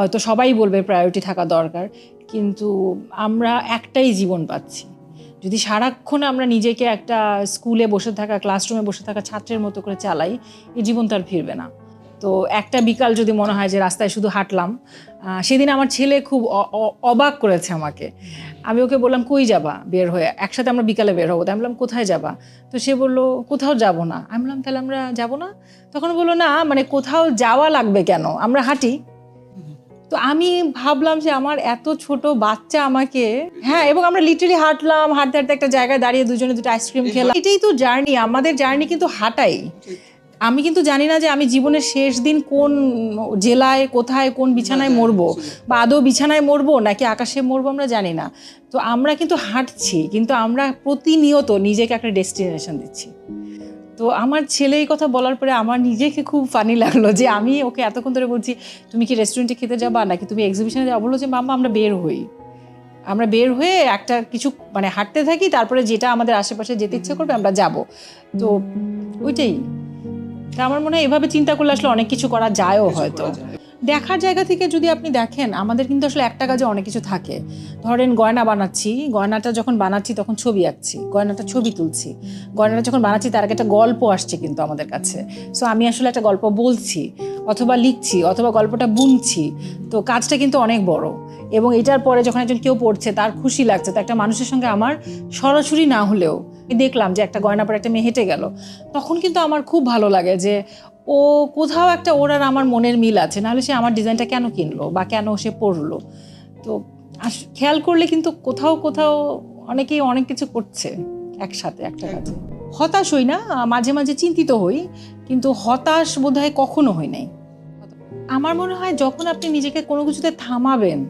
হয়তো সবাই বলবে প্রায়োরিটি থাকা দরকার, কিন্তু আমরা একটাই জীবন পাচ্ছি। যদি সারাক্ষণ আমরা নিজেকে একটা স্কুলে বসে থাকা ক্লাসরুমে বসে থাকা ছাত্রের মতো করে চালাই, এই জীবন তো আর ফিরবে না। তো একটা বিকাল যদি মনে হয় যে রাস্তায় শুধু হাঁটলাম সেদিন আমার ছেলে খুব অবাক করেছে আমাকে। আমি ওকে বললাম, কই যাবা বের হয়ে? একসাথে আমরা বিকালে বের হব। আমি বললাম, কোথায় যাবা? তো সে বলল, কোথাও যাব না। আমি বললাম, তাহলে আমরা যাব না? তখন বলল, না মানে কোথাও যাওয়া লাগবে কেন? আমরা হাঁটি। তো আমি ভাবলাম যে আমার এত ছোট বাচ্চা আমাকে হ্যাঁ এবং আমরা লিটারালি হাঁটলাম হাঁটতে হাঁটতে একটা জায়গায় দাঁড়িয়ে দুজনে দুটো আইসক্রিম খেলাম। এটাই তো জার্নি আমাদের জার্নি কিন্তু হাঁটাই। আমি কিন্তু জানি না যে আমি জীবনের শেষ দিন কোন জেলায় কোথায় কোন বিছানায় মরবো বা আদৌ বিছানায় মরবো নাকি আকাশে মরবো আমরা জানি না। তো আমরা কিন্তু হাঁটছি কিন্তু আমরা প্রতিনিয়ত নিজেকে একটা ডেস্টিনেশন দিচ্ছি। তো আমার ছেলে এই কথা বলার পরে আমার নিজেকে খুব ফানি লাগল যে আমি ওকে এতক্ষণ ধরে বলছি তুমি কি রেস্টুরেন্টে খেতে যাবা নাকি তুমি এক্সিবিশনে যাব? বলল যে মাম্মা আমরা বের হই। আমরা বের হয়ে একটা কিছু মানে হাঁটতে থাকি তারপরে যেটা আমাদের আশেপাশে যেতে ইচ্ছে করবে আমরা যাব। তো ওইটাই। তা আমার মনে হয় এভাবে চিন্তা করলে আসলে অনেক কিছু করা যায়ও হয়তো। দেখার জায়গা থেকে যদি আপনি দেখেন, আমাদের কিন্তু আসলে একটা কাজে অনেক কিছু থাকে। ধরেন গয়না বানাচ্ছি, গয়নাটা যখন বানাচ্ছি তখন ছবি আঁকছি, গয়নাটা ছবি তুলছি। গয়নাটা যখন বানাচ্ছি তার আগে একটা গল্প আসছে কিন্তু আমাদের কাছে। সো আমি আসলে একটা গল্প বলছি, অথবা লিখছি, অথবা গল্পটা বুনছি। তো কাজটা কিন্তু অনেক বড়। এবং এটার পরে যখন একজন কেউ পড়ছে, তার খুশি লাগছে। তো একটা মানুষের সঙ্গে আমার সরাসরি না হলেও দেখলাম যে একটা গয়না পরে একটা মেয়ে হেঁটে গেল। তখন কিন্তু আমার খুব ভালো লাগে যে ও কোথাও একটা ওর আর আমার মনের মিল আছে। নাহলে সে আমার ডিজাইনটা কেন কিনলো বা কেন সে পড়ল তো খেয়াল করলে কিন্তু কোথাও কোথাও অনেকেই অনেক কিছু করছে একসাথে একটা কাজে। হতাশ হই না মাঝে মাঝে চিন্তিত হই কিন্তু হতাশ বোধ হয় কখনো হই নাই। আমার মনে হয় যখন আপনি নিজেকে কোনো কিছুতে থামাবেন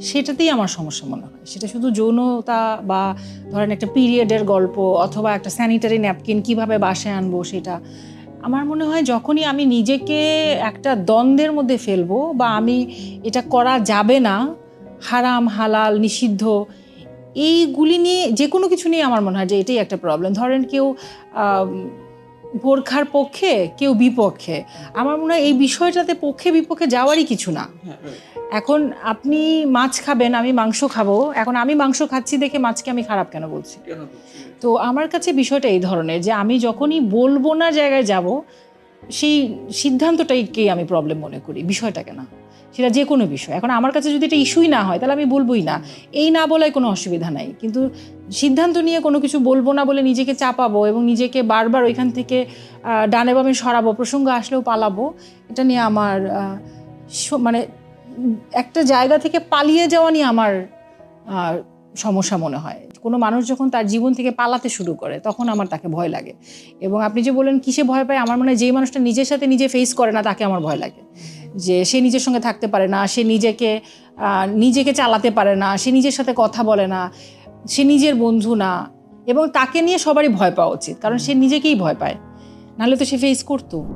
সেটাতেই আমার সমস্যা মনে হয়। সেটা শুধু যৌনতা বা ধরেন একটা পিরিয়ডের গল্প অথবা একটা স্যানিটারি ন্যাপকিন কীভাবে বাসায় আনব সেটা আমার মনে হয় যখনই আমি নিজেকে একটা দ্বন্দ্বের মধ্যে ফেলব বা আমি এটা করা যাবে না, হারাম, হালাল, নিষিদ্ধ, এইগুলি নিয়ে যে কোনো কিছু নিয়ে আমার মনে হয় যে এটাই একটা প্রবলেম ধরেন কেউ আম, বোরখার পক্ষে কেউ বিপক্ষে। আমার মনে হয় এই বিষয়টাতে পক্ষে বিপক্ষে যাওয়ারই কিছু না। এখন আপনি মাছ খাবেন আমি মাংস খাব। এখন আমি মাংস খাচ্ছি দেখে মাছকে আমি খারাপ কেন বলছি? তো আমার কাছে বিষয়টা এই ধরনের যে আমি যখনই বলব না জায়গায় যাব সেই সিদ্ধান্তটাইকেই আমি প্রবলেম মনে করি? বিষয়টাকে না। সেটা যে কোনো বিষয়। এখন আমার কাছে যদি এটা ইস্যুই না হয়, তাহলে আমি বলবোই না। এই না বলায় কোনো অসুবিধা নাই। কিন্তু সিদ্ধান্ত নিয়ে কোনো কিছু বলব না বলে নিজেকে চাপাবো এবং নিজেকে বারবার ওইখান থেকে ডানে বামে সরাবো, প্রসঙ্গ আসলেও পালাবো, এটা নিয়ে আমার মানে একটা জায়গা থেকে পালিয়ে যাওয়া নিয়ে আমার সমস্যা মনে হয়। কোনো মানুষ যখন তার জীবন থেকে পালাতে শুরু করে, তখন আমার তাকে ভয় লাগে। এবং আপনি যে বলেন কিসে ভয় পায়? আমার মনে হয় যেই মানুষটা নিজের সাথে নিজে ফেস করে না, তাকে আমার ভয় লাগে। যে সে নিজের সঙ্গে থাকতে পারে না, সে নিজেকে নিজেকে চালাতে পারে না, সে নিজের সাথে কথা বলে না, সে নিজের বন্ধু না। এবং তাকে নিয়ে সবারই ভয় পাওয়া উচিত, কারণ সে নিজেকেই ভয় পায়। নাহলে তো সে ফেস করতো।